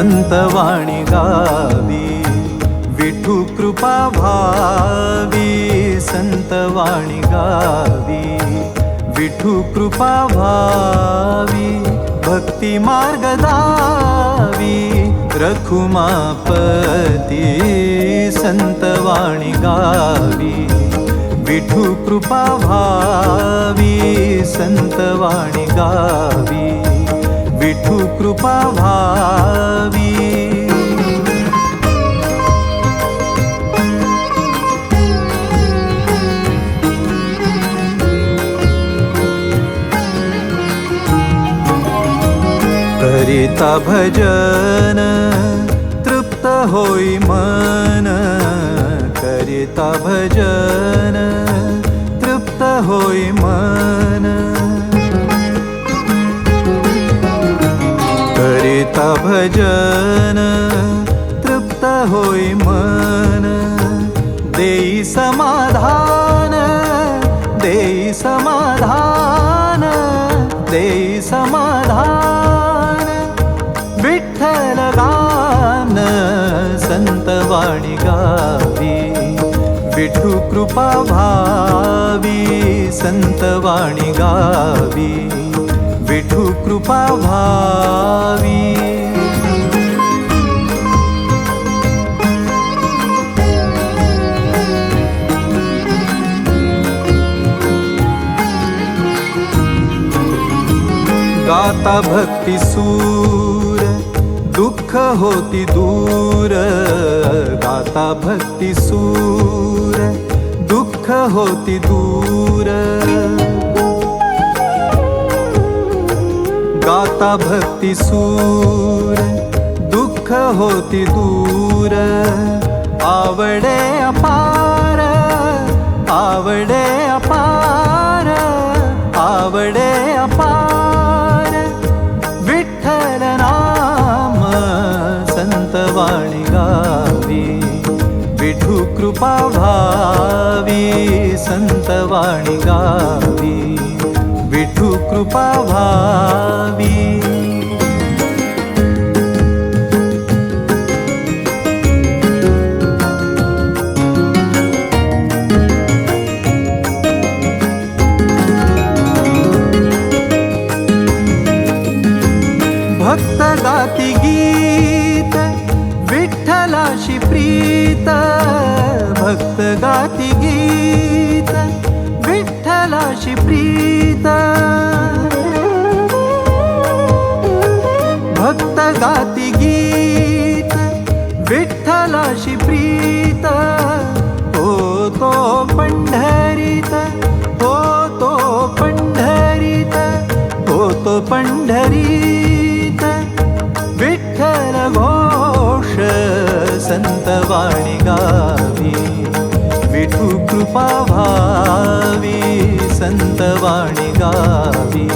संतवाणी गावी विठू कृपा भावी संतवाणी गावी विठू कृपा भावी भक्ती मार्ग दावी रखुमापती संतवाणी गावी विठू कृपा भावी संतवाणी गावी विठू कृपा भावी। करिता भजन तृप्त होई मन। करिता भजन तृप्त होई मन भजन, तृप्त होई मन। देई समाधान देई समाधान देई समाधान। विठ्ठल गान संतवाणी गावी। विठू कृपा भावी संतवाणी गावी। विठू कृपा भावी। गाता भक्ती सूर दुःख होती दूर। गाता भक्ती सूर दुःख होती दूर। गाता भक्ती सूर दुःख होती दूर। आवडे अपार आवडे अपार। वाणी गावी विठू कृपा भावी संतवाणी गावी विठू कृपा भावी. भक्त गाती गीत भक्त गाती गीत विठ्ठलाशी प्रीत. भक्त गाती गीत विठ्ठलाशी प्रीत. भावी संतवाणी गावी,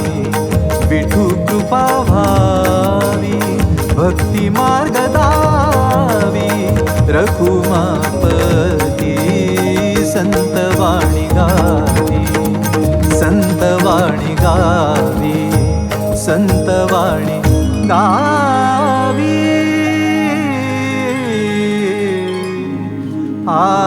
विठू कृपा भावी, भक्ति मार्ग दावी रघुमापती संतवाणी गावी संतवाणी गावी संतवाणी गावी। आ